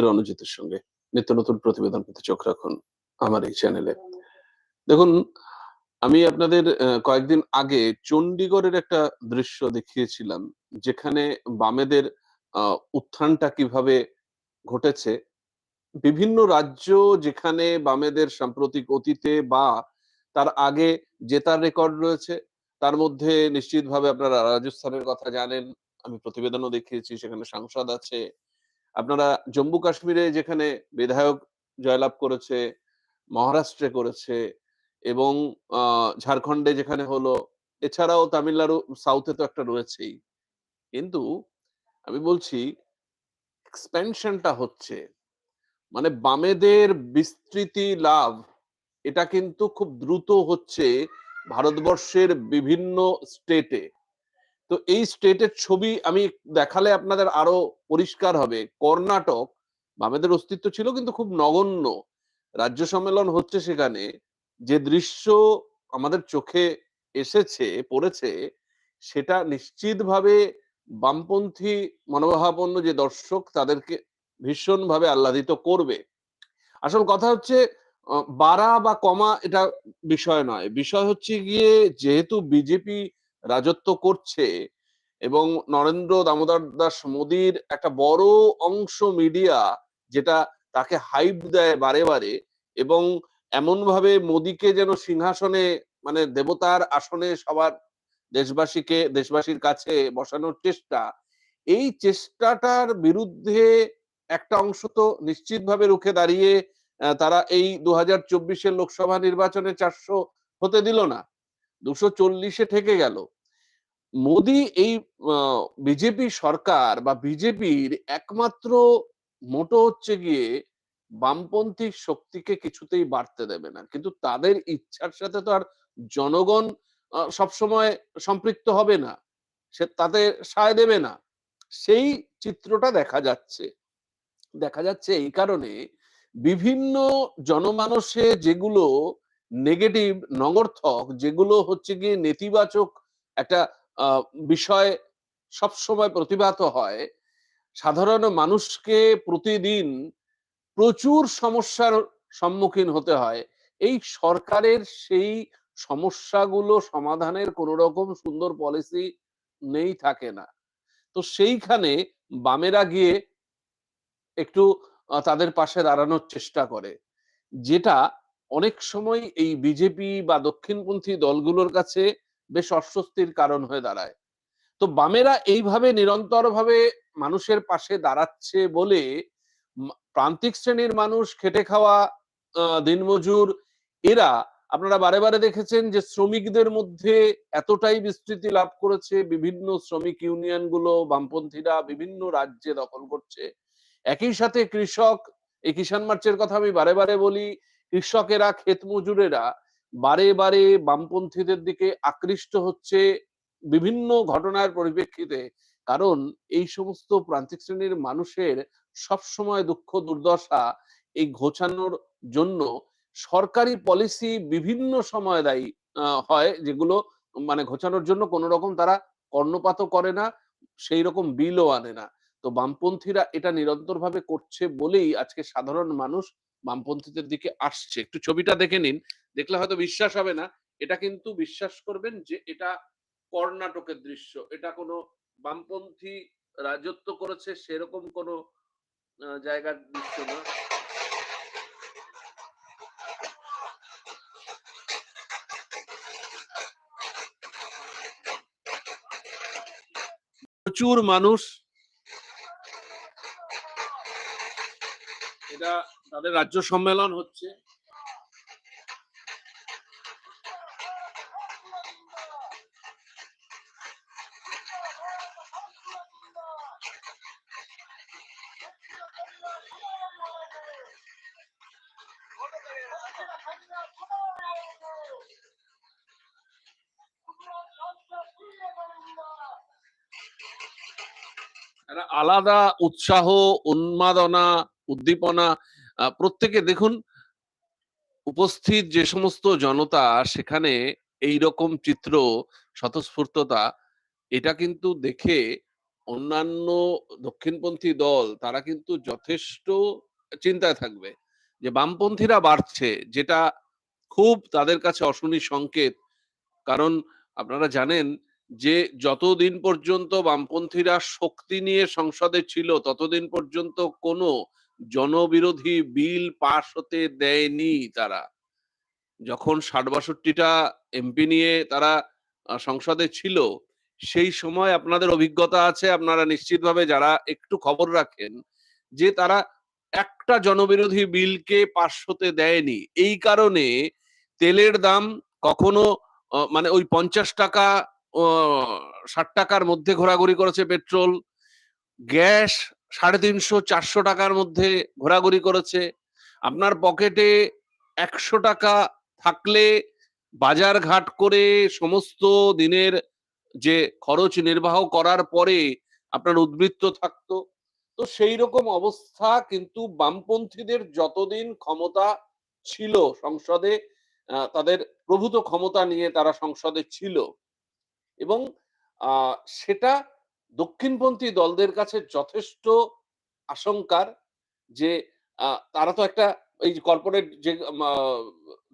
রণজিতের সঙ্গে। নিত্য নতুন প্রতিবেদন পেতে চোখ রাখুন আমার এই চ্যানেলে দেখুন, আমি আপনাদের কয়েকদিন আগে চণ্ডীগড়ের একটা দৃশ্য দেখিয়েছিলাম, যেখানে বামেদের উত্থানটা কীভাবে ঘটেছে। বিভিন্ন রাজ্য যেখানে বামেদের সাম্প্রতিক অতীতে বা তার আগে জেতার রেকর্ড রয়েছে, তার মধ্যে নিশ্চিতভাবে আপনারা রাজস্থানের কথা জানেন। আমি প্রতিবেদনও দেখিয়েছি, সেখানে সাংসদ আছে। আপনারা জম্মু কাশ্মীরে যেখানে বিধায়ক জয়লাভ করেছে, মহারাষ্ট্রে করেছে এবং ঝাড়খণ্ডে যেখানে হলো, এছাড়াও তামিলনাড়ু সাউথে তো একটা রয়েছেই। কিন্তু আমি বলছি এক্সপেনশনটা হচ্ছে। মানে বামেদের বিস্তৃতি লাভ, এটা কিন্তু খুব দ্রুত হচ্ছে ভারতবর্ষের বিভিন্ন স্টেটে তো এই স্টেটের ছবি আমি দেখালে আপনাদের আরও পরিষ্কার হবে। কর্ণাটক, বামেদের অস্তিত্ব ছিল কিন্তু খুব নগণ্য। রাজ্য সম্মেলন হচ্ছে সেখানে। যে দৃশ্য আমাদের চোখে এসেছে, পড়েছে, সেটা নিশ্চিতভাবে বামপন্থী মনোভাবাপন্ন যে দর্শক, তাদেরকে ভীষণভাবে আহ্লাদিত করবে। আসল কথা হচ্ছে বাড়া বা কমা এটা বিষয় নয়। বিষয় হচ্ছে গিয়ে যেহেতু বিজেপি রাজত্ব করছে এবং নরেন্দ্র দামোদর দাস মোদীর একটা বড় অংশ মিডিয়া যেটা তাকে হাইপ দেয় বারে বারে এবং এমন ভাবে মোদিকে যেন সিংহাসনে মানে দেবতার আসনে সবার দেশবাসীকে, দেশবাসীর কাছে বসানোর চেষ্টা, এই চেষ্টাটার বিরুদ্ধে একটা অংশ তো নিশ্চিতভাবে রুখে দাঁড়িয়ে তারা এই দু হাজার চব্বিশের লোকসভা নির্বাচনে চারশো হতে দিল না, দুশো চল্লিশে থেকে গেল। মোদি এই বিজেপি সরকার বা বিজেপির একমাত্র মোটো হচ্ছে গিয়ে বামপন্থী শক্তিকে কিছুতেই বাড়তে দেবে না। কিন্তু তাদের ইচ্ছার সাথে তো আর জনগণ সবসময় সম্পৃক্ত হবে না। সে তাতে সায় দেবে না। সেই চিত্রটা দেখা যাচ্ছে। দেখা যাচ্ছে এই কারণে বিভিন্ন জনমানসে যেগুলো নেগেটিভ নগর্থক, যেগুলো হচ্ছে গিয়ে নেতিবাচক একটা বিষয় সবসময় প্রতিভাত হয়। সাধারণ মানুষকে প্রতিদিন প্রচুর সমস্যার সম্মুখীন হতে হয়। এই সরকারের সেই সমস্যাগুলো সমাধানের কোন রকম সুন্দর পলিসি নেই, থাকে না। তো সেইখানে বামেরা গিয়ে একটু তাদের পাশে দাঁড়ানোর চেষ্টা করে। যেটা অনেক সময় এই বিজেপি বা দক্ষিণপন্থী দলগুলোর কাছে বেশ অস্বস্তির কারণ হয়ে দাঁড়ায়। তো বামেরা এইভাবে নিরন্তরভাবে মানুষের পাশে দাঁড়াচ্ছে বলে প্রান্তিক শ্রেণির মানুষ খেটে খাওয়া দিনমজুর, এরা আপনারা বারে বারে দেখেছেন যে শ্রমিকদের মধ্যে এতটাই বিস্তৃতি লাভ করেছে, বিভিন্ন শ্রমিক ইউনিয়নগুলো, বামপন্থীরা বিভিন্ন রাজ্যে দখল করছে। একই সাথে কৃষক, এই কিষাণ মার্চের কথা আমি বারে বারে বলি, কৃষকেরা ক্ষেত মজুরেরা বারে বারে বামপন্থীদের দিকে আকৃষ্ট হচ্ছে বিভিন্ন ঘটনার পরিপ্রেক্ষিতে। কারণ এই সমস্ত প্রান্তিক শ্রেণির মানুষের সব সময় দুঃখ, দুর্দশা এই ঘোচানোর জন্য সরকারি পলিসি বিভিন্ন সময় দায়ী হয় যেগুলো মানে ঘোচানোর জন্য কোনো রকম তারা কর্ণপাত করে না, সেই রকম বিলও আনে না। তো বামপন্থীরা এটা নিরন্তরভাবে করছে বলেই আজকে সাধারণ মানুষ বামপন্থীদের দিকে আসছে। একটু ছবিটা দেখে নিন। দেখলে হয়তো বিশ্বাস হবে না। এটা কিন্তু বিশ্বাস করবেন যে এটা কর্ণাটকের দৃশ্য। এটা কোনো বামপন্থী রাজত্ব করেছে সেরকম কোনো জায়গার দৃশ্য না। প্রচুর মানুষ এটা তাদের রাজ্য সম্মেলন হচ্ছে। আলাদা উৎসাহ, উন্মাদনা, উদ্দীপনা প্রত্যেকে দেখুন, উপস্থিত যে সমস্ত জনতা সেখানে এই রকম চিত্র, স্বতঃস্ফূর্ততা, এটা কিন্তু দেখে অন্যান্য দক্ষিণপন্থী দল, তারা কিন্তু যথেষ্ট চিন্তায় থাকবে যে বামপন্থীরা বাড়ছে, যেটা খুব তাদের কাছে অশনি সংকেত। কারণ আপনারা জানেন যে যতদিন পর্যন্ত বামপন্থীরা শক্তি নিয়ে সংসদে ছিল, ততদিন পর্যন্ত কোনো জনবিরোধী বিল পাশ হতে দেয়নি তারা। যখন ষাট বাষট্টিটা এমপি নিয়ে তারা সংসদে ছিল, সেই সময় আপনাদের অভিজ্ঞতা আছে, আপনারা নিশ্চিতভাবে যারা একটু খবর রাখেন, যে তারা একটা জনবিরোধী বিলকে পাশ হতে দেয়নি। এই কারণে তেলের দাম কখনো মানে ওই পঞ্চাশ টাকা ষাট টাকার মধ্যে ঘোরাঘুরি করেছে পেট্রোল, গ্যাস সাড়ে তিনশো, চারশো টাকার মধ্যে ঘোরাঘুরি করেছে। আপনার পকেটে একশো টাকা থাকলে বাজার ঘাট করে সমস্ত দিনের যে খরচ নির্বাহ করার পরে আপনার উদ্বৃত্ত থাকতো। তো সেই রকম অবস্থা কিন্তু বামপন্থীদের যতদিন ক্ষমতা ছিল সংসদে তাদের প্রভূত ক্ষমতা নিয়ে তারা সংসদে ছিল। এবং সেটা দক্ষিণপন্থী দলদের কাছে যথেষ্ট আশঙ্কার যে তারা তো একটা, এই কর্পোরেট যে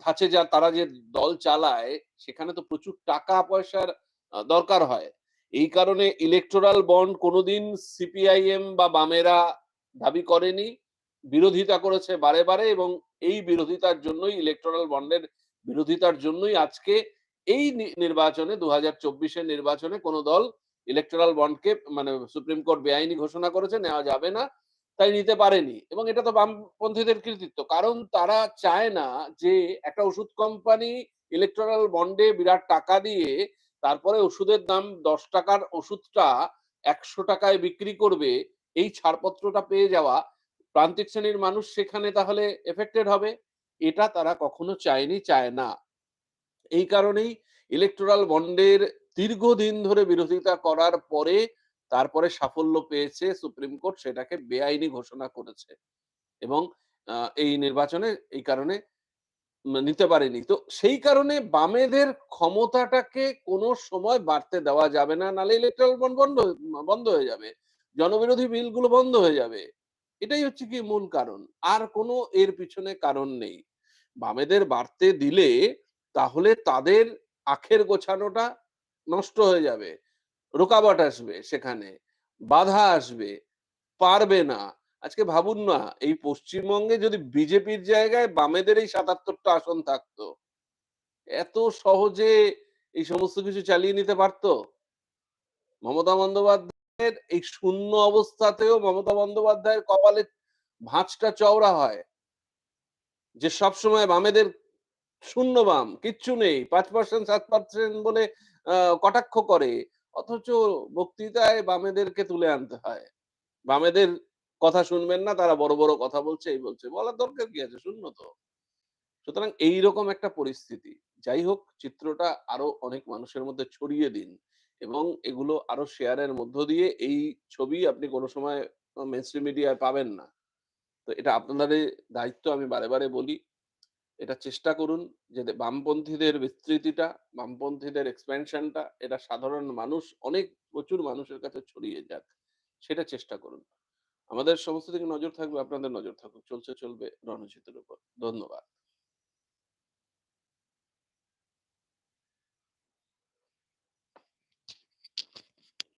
ধাঁচে যা তারা যে দল চালায়, সেখানে তো প্রচুর টাকা পয়সার দরকার হয়। এই কারণে ইলেকটোরাল বন্ড কোনোদিন সিপিআইএম বা বামেরা দাবি করেনি। বিরোধিতা করেছে বারে বারে এবং এই বিরোধিতার জন্যই ইলেকটোরাল বন্ডের বিরোধিতার জন্যই আজকে এই নির্বাচনে দু হাজার চব্বিশের নির্বাচনে কোনো দল ইলেকট্রাল বন্ডকে মানে সুপ্রিম কোর্ট বেআইনি ঘোষণা করেছে, নেওয়া যাবে না, তাই নিতে পারেনি। এবং এটা তো বামপন্থীদের কৃতিত্ব। কারণ তারা চায় না যে একটা ওষুধ কোম্পানি ইলেকটোরাল বন্ডে বিরাট টাকা দিয়ে তারপরে ওষুধের দাম দশ টাকার ওষুধটা একশো টাকায় বিক্রি করবে, এই ছাড়পত্রটা পেয়ে যাওয়া, প্রান্তিক শ্রেণির মানুষ সেখানে তাহলে এফেক্টেড হবে। এটা তারা কখনো চায়নি, চায় না। এই কারণেই ইলেকটোরাল বন্ডের দীর্ঘদিন ধরে বিরোধিতা করার পরে তারপরে সাফল্য পেয়েছে সুপ্রিম কোর্ট, সেটাকে বেআইনি ঘোষণা করেছে। এবং এই নির্বাচনে এই কারণে নিতে পারেনি। তো সেই কারণে বামেদের ক্ষমতাটাকে কোনো সময় বাড়তে দেওয়া যাবে না, নালে ইলেকট্রাল বন্ড বন্ধ বন্ধ হয়ে যাবে। জনবিরোধী বিলগুলো বন্ধ হয়ে যাবে। এটাই হচ্ছে কি মূল কারণ। আর কোনো এর পিছনে কারণ নেই। বামেদের বাড়তে দিলে তাহলে তাদের আখের গোছানোটা নষ্ট হয়ে যাবে। রোকাবট আসবে সেখানে, বাধা আসবে, পারবে না। আজকে ভাবুন না, এই পশ্চিমবঙ্গে যদি বিজেপির জায়গায় বামেদের এই সাতাত্তরটা আসন থাকতো, এত সহজে এই সমস্ত কিছু চালিয়ে নিতে পারতো? মমতা বন্দ্যোপাধ্যায়ের এই শূন্য অবস্থাতেও মমতা বন্দ্যোপাধ্যায়ের কপালে ভাঁজটা চওড়া হয়, যে সবসময় বামেদের শূন্য বাম, কিচ্ছু নেই, পাঁচ পার্সেন্ট সাত পার্সেন্ট বলে কটাক্ষ করে। অথচ বক্তৃতায় বামেদেরকে তুলে আনতে হয়। বামেদের কথা শুনবেন না, তারা বড় বড় কথা বলছে, এই বলছে, বলার দরকার কি আছে? শূন্য তো। সুতরাং এইরকম একটা পরিস্থিতি। যাই হোক, চিত্রটা আরও অনেক মানুষের মধ্যে ছড়িয়ে দিন এবং এগুলো আরও শেয়ারের মধ্য দিয়ে এই ছবি আপনি কোনো সময় মেনস্ট্রিম মিডিয়ায় পাবেন না। তো এটা আপনাদের দায়িত্ব, আমি বারে বারে বলি। এটা চেষ্টা করুন যে বামপন্থীদের বিস্তৃতিটা, বামপন্থীদের এক্সপেনশনটা এটা সাধারণ মানুষ, অনেক প্রচুর মানুষের কাছে ছড়িয়ে যাক, সেটা চেষ্টা করুন। আমাদের সমস্ত দিকে নজর থাকবে, আপনাদের নজর থাকুক, চলছে, চলবে রণজিতের উপর। ধন্যবাদ।